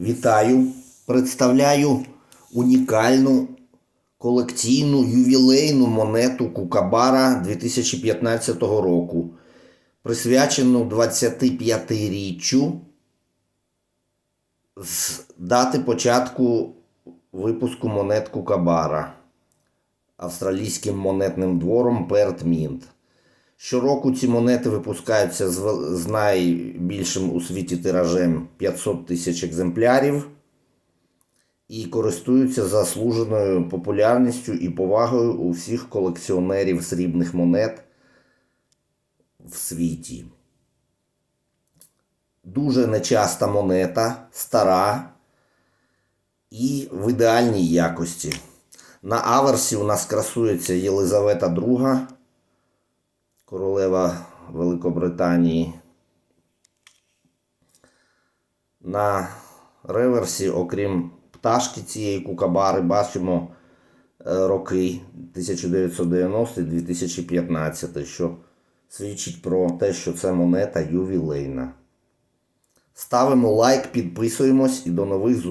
Вітаю! Представляю унікальну колекційну ювілейну монету Кукабара 2015 року, присвячену 25-річчю з дати початку випуску монет Кукабара австралійським монетним двором Перт Мінт. Щороку ці монети випускаються з, найбільшим у світі тиражем 500 тисяч екземплярів і користуються заслуженою популярністю і повагою у всіх колекціонерів срібних монет в світі. Дуже нечаста монета, стара і в ідеальній якості. На аверсі у нас красується Єлизавета II, королева Великобританії. На реверсі, окрім пташки цієї кукабари, бачимо е, роки 1990-2015, що свідчить про те, що це монета ювілейна. Ставимо лайк, підписуємось і до нових зустрічей.